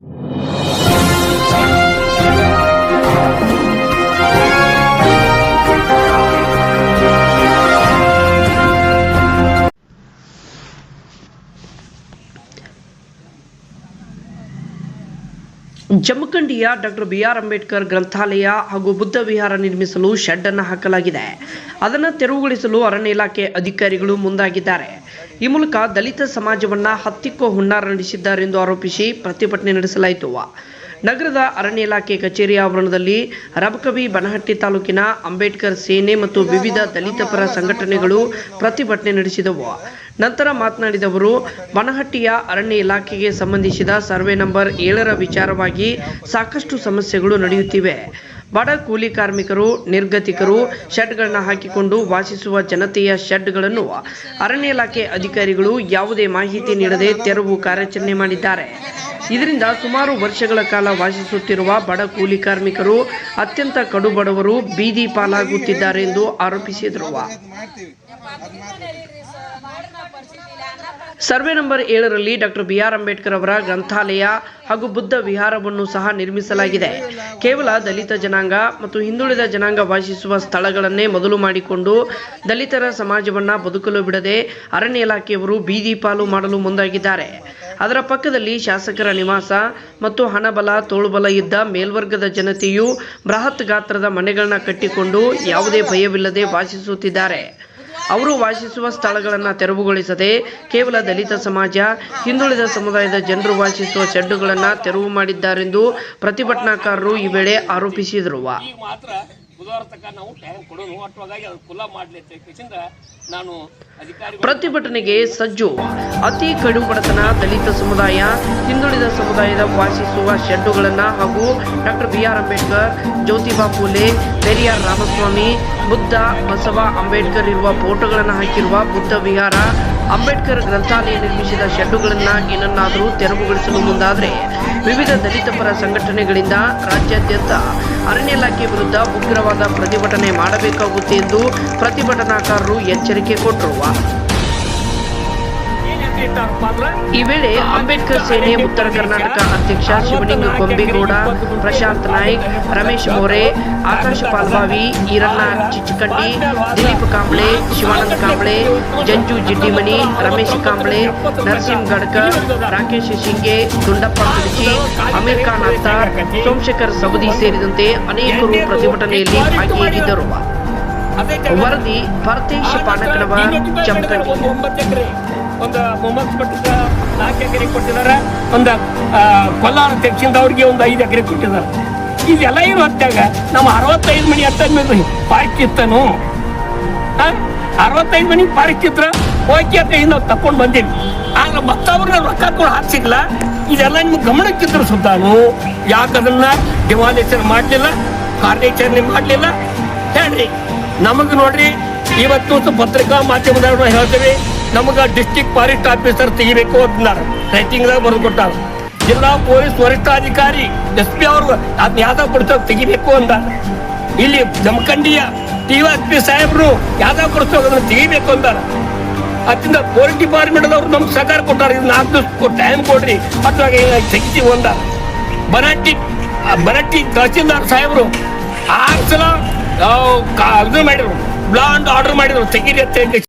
you ಜಮಖಂಡಿಯ doctor B R Ambedkar ಗ್ರಂಥಾಲಯ ಹಾಗೂ ಬುದ್ಧ ವಿಹಾರ ನಿರ್ಮಿಸಲು ಶೆಡ್ ಅನ್ನು ಹಾಕಲಾಗಿದೆ. ಅದನ್ನು ತೆರವುಗೊಳಿಸಲು ಅರಣ್ಯ ಇಲಾಖೆ ಅಧಿಕಾರಿಗಳು ಮುಂದಾಗಿದ್ದಾರೆ. ಈ ಮೂಲಕ ದಲಿತ ಸಮಾಜವನ್ನ ಹತ್ತಿಕ್ಕೋ ಹುನ್ನಾರ ನಡೆಸಿದ್ದಾರೆಂದು ಆರೋಪಿಸಿ ಪ್ರತಿಭಟನೆ ನಡೆಸಲಾಯಿತು. ನಗರದ ಅರಣ್ಯ ಇಲಾಖೆ ಕಚೇರಿ ಆವರಣದಲ್ಲಿ ರಬಕವಿ ಬನಹಟ್ಟಿ ತಾಲೂಕಿನ ಅಂಬೇಡ್ಕರ್ ಸೇನೆ ಮತ್ತು ವಿವಿಧ ದಲಿತ ಪರ ಸಂಘಟನೆಗಳು ಪ್ರತಿಭಟನೆ ನಡೆಸಿದವು. ನಂತರ ಮಾತನಾಡಿದ ಅವರು, ಬನಹಟ್ಟಿಯ ಅರಣ್ಯ ಇಲಾಖೆಗೆ ಸಂಬಂಧಿಸಿದ ಸರ್ವೆ ನಂಬರ್ ಏಳರ ವಿಚಾರವಾಗಿ ಸಾಕಷ್ಟು ಸಮಸ್ಯೆಗಳು ನಡೆಯುತ್ತಿವೆ. ಬಡ ಕೂಲಿ ಕಾರ್ಮಿಕರು, ನಿರ್ಗತಿಕರು, ಶೆಡ್ಗಳನ್ನು ಹಾಕಿಕೊಂಡು ವಾಸಿಸುವ ಜನತೆಯ ಶೆಡ್ಗಳನ್ನು ಅರಣ್ಯ ಇಲಾಖೆ ಅಧಿಕಾರಿಗಳು ಯಾವುದೇ ಮಾಹಿತಿ ನೀಡದೆ ತೆರವು ಕಾರ್ಯಾಚರಣೆ ಮಾಡಿದ್ದಾರೆ. ಇದರಿಂದ ಸುಮಾರು ವರ್ಷಗಳ ಕಾಲ ವಾಸಿಸುತ್ತಿರುವ ಬಡ ಕೂಲಿ ಕಾರ್ಮಿಕರು ಅತ್ಯಂತ ಕಡುಬಡವರು, ಬೀದಿ ಪಾಲಾಗುತ್ತಿದ್ದಾರೆ ಎಂದು ಆರೋಪಿಸಿದರು. ಸರ್ವೆ ನಂಬರ್ ಏಳರಲ್ಲಿ ಡಾಕ್ಟರ್ ಬಿ ಆರ್ ಅಂಬೇಡ್ಕರ್ ಅವರ ಗ್ರಂಥಾಲಯ ಹಾಗೂ ಬುದ್ಧ ವಿಹಾರವನ್ನು ಸಹ ನಿರ್ಮಿಸಲಾಗಿದೆ. ಕೇವಲ ದಲಿತ ಜನಾಂಗ ಮತ್ತು ಹಿಂದುಳಿದ ಜನಾಂಗ ವಾಸಿಸುವ ಸ್ಥಳಗಳನ್ನೇ ಮೊದಲು ಮಾಡಿಕೊಂಡು ದಲಿತರ ಸಮಾಜವನ್ನು ಬದುಕಲು ಬಿಡದೆ ಅರಣ್ಯ ಇಲಾಖೆಯವರು ಬೀದಿ ಪಾಲು ಮಾಡಲು ಮುಂದಾಗಿದ್ದಾರೆ. ಅದರ ಪಕ್ಕದಲ್ಲಿ ಶಾಸಕರ ನಿವಾಸ ಮತ್ತು ಹಣಬಲ, ತೋಳುಬಲ ಇದ್ದ ಮೇಲ್ವರ್ಗದ ಜನತೆಯು ಬೃಹತ್ ಗಾತ್ರದ ಮನೆಗಳನ್ನ ಕಟ್ಟಿಕೊಂಡು ಯಾವುದೇ ಭಯವಿಲ್ಲದೆ ವಾಸಿಸುತ್ತಿದ್ದಾರೆ. ಅವರು ವಾಸಿಸುವ ಸ್ಥಳಗಳನ್ನು ತೆರವುಗೊಳಿಸದೆ ಕೇವಲ ದಲಿತ ಸಮಾಜ, ಹಿಂದುಳಿದ ಸಮುದಾಯದ ಜನರು ವಾಸಿಸುವ ಶೆಡ್ಡುಗಳನ್ನು ತೆರವು ಮಾಡಿದ್ದಾರೆಂದು ಪ್ರತಿಭಟನಾಕಾರರು ಈ ವೇಳೆ ಆರೋಪಿಸಿದರು. ನಾನು ಪ್ರತಿಭಟನೆಗೆ ಸಜ್ಜು. ಅತಿ ಕಡು ಬಡತನ ದಲಿತ ಸಮುದಾಯ, ಹಿಂದುಳಿದ ಸಮುದಾಯದ ವಾಸಿಸುವ ಶೆಡ್ಡುಗಳನ್ನು ಹಾಗೂ doctor B R Ambedkar, Jyotiba Phule Periyar Ramaswamy, Buddha Basava Ambedkar ಇರುವ ಫೋಟೋಗಳನ್ನು ಹಾಕಿರುವ ಬುದ್ಧ ವಿಹಾರ ಅಂಬೇಡ್ಕರ್ ಗ್ರಂಥಾಲಯ ನಿರ್ಮಿಸಿದ ಶೆಡ್ಡುಗಳನ್ನು ಏನನ್ನಾದರೂ ತೆರವುಗೊಳಿಸಲು ಮುಂದಾದರೆ ವಿವಿಧ ದಲಿತ ಪರ ಸಂಘಟನೆಗಳಿಂದ ರಾಜ್ಯಾದ್ಯಂತ ಅರಣ್ಯ ಇಲಾಖೆ ವಿರುದ್ಧ ಉಗ್ರವಾದ ಪ್ರತಿಭಟನೆ ಮಾಡಬೇಕಾಗುತ್ತೆ ಎಂದು ಪ್ರತಿಭಟನಾಕಾರರು ಎಚ್ಚರಿಕೆ ಕೊಟ್ಟರು. ಈ ವೇಳೆ ಅಂಬೇಡ್ಕರ್ ಸೇನೆ ಉತ್ತರ ಕರ್ನಾಟಕ ಅಧ್ಯಕ್ಷ ಶಿವಲಿಂಗ ಕೊಂಬೇಗೌಡ, ಪ್ರಶಾಂತ್ ನಾಯ್ಕ್, ರಮೇಶ್ ಮೋರೆ, ಆಕಾಶ ಪಾಲ್ಬಾವಿ ಈರಣ್ಣ ಚಿಚ್ಚಕಟ್ಟಿ ದಿಲೀಪ್ ಕಾಂಬ್ಳೆ, ಶಿವಾನಂದ ಕಾಂಬ್ಳೆ, ಜಂಜು ಜಿಡ್ಡಿಮಣಿ, ರಮೇಶ್ ಕಾಂಬ್ಳೆ, ನರಸಿಂಹ ಗಡ್ಕರ್, ರಾಕೇಶ್ ಶಿಂಗೆ ದುಂಡಪ್ಪ ಕುರ್ಚಿ ಅಮೀರ್ ಖಾನ್ ಅಖ್ತಾರ್ ಸೋಮಶೇಖರ್ ಸವದಿ ಸೇರಿದಂತೆ ಅನೇಕರು ಪ್ರತಿಭಟನೆಯಲ್ಲಿ ಭಾಗಿಯಾಗಿದ್ದರು. ವರದಿ ಭರತೇಶ್ ಪಾನಕನವರ್ ಜಮಖಂಡಿ ಒಂದು ಮೊಹಮ್ಮದ್ ಭಟ್ಟ ನಾಲ್ಕು ಎಕರೆ ಕೊಟ್ಟಿದ್ದಾರೆ. ಒಂದು ಕೊಲ್ಲಾರ ತೆಕ್ಷಿಂದ ಅವ್ರಿಗೆ ಒಂದು ಐದು ಎಕರೆ ಕೊಟ್ಟಿದ್ದಾರೆ. ಇದೆಲ್ಲ ಇರೋ ಹೊತ್ತಾಗ ನಮ್ಮ ಅರವತ್ತೈದು ಮನಿ ಹತ್ತೈದು ಪಾರ್ಕ್ ಇತ್ತನು ಅರವತ್ತೈದು ಮನಿ ಪಾರ್ಕ್ ಇದ್ರ ಹೋಗಿ ಅಂತ ನಾವು ತಕೊಂಡು ಬಂದೀವಿ ಆದ್ರೆ ಮತ್ತವ್ರನ್ನ ರೊಕ್ಕ ಕೂಡ ಹಾಕ್ಸಿಲ್ಲ ಇದೆಲ್ಲ ನಿಮ್ಗೆ ಗಮನಕ್ಕಿದ್ರು ಸುದ್ದಾನು. ಯಾಕೆ ಅದನ್ನ ಡಿಮಾಲೇಷನ್ ಮಾಡಲಿಲ್ಲ? ಕಾರ್ಯಾಚರಣೆ ಮಾಡಲಿಲ್ಲ? ಹೇಳ್ರಿ. ನಮಗೆ ನೋಡ್ರಿ, ಇವತ್ತು ಪತ್ರಿಕಾ ಮಾಧ್ಯಮದವ್ರು ಹೇಳ್ತೇವೆ ನಮಗೆ ಡಿಸ್ಟಿಕ್ ಫಾರೆಸ್ಟ್ ಆಫೀಸರ್ ತೆಗಿಬೇಕು ಅಂತಾರೆ ರೈಟಿಂಗ್ದಾಗ ಬರೆದು ಕೊಟ್ಟಾರ ಜಿಲ್ಲಾ ಪೊಲೀಸ್ ವರಿಷ್ಠಾಧಿಕಾರಿ ಎಸ್ ಪಿ ಅವರು ಅದನ್ನ ಯಾವ್ದಾವ್ ಪುಸ್ತಕ ತೆಗಿಬೇಕು ಅಂದ ಇಲ್ಲಿ ಜಮಖಂಡಿಯ ಟಿ ಎಸ್ ಪಿ ಸಾಹೇಬ್ರು ಯಾದವ್ ಪುಸ್ತಕ ಅದನ್ನ ತೆಗಿಬೇಕು ಅಂದಾರ. ಅದರಿಂದ ಪೊಲೀಸ್ ಡಿಪಾರ್ಟ್ಮೆಂಟ್ ಅವರು ನಮ್ಗೆ ಸಹಕಾರ ಕೊಟ್ಟಾರ. ಇದು ನಾಲ್ಕು ದಿವಸ ಟೈಮ್ ಕೊಡ್ರಿ. ಅಥವಾ ತೆಗಿತೀವಿ ಅಂದ ಬನಟ್ಟಿ ಬನಟ್ಟಿ ತಹಸೀಲ್ದಾರ್ ಸಾಹೇಬ್ರು ಆರು ಸಲ ಇದು ಮಾಡಿದ್ರು. ಬ್ಲಾಂಡ್ ಆರ್ಡರ್ ಮಾಡಿದ್ರು. ತೆಗೀರಿ ಅಂತ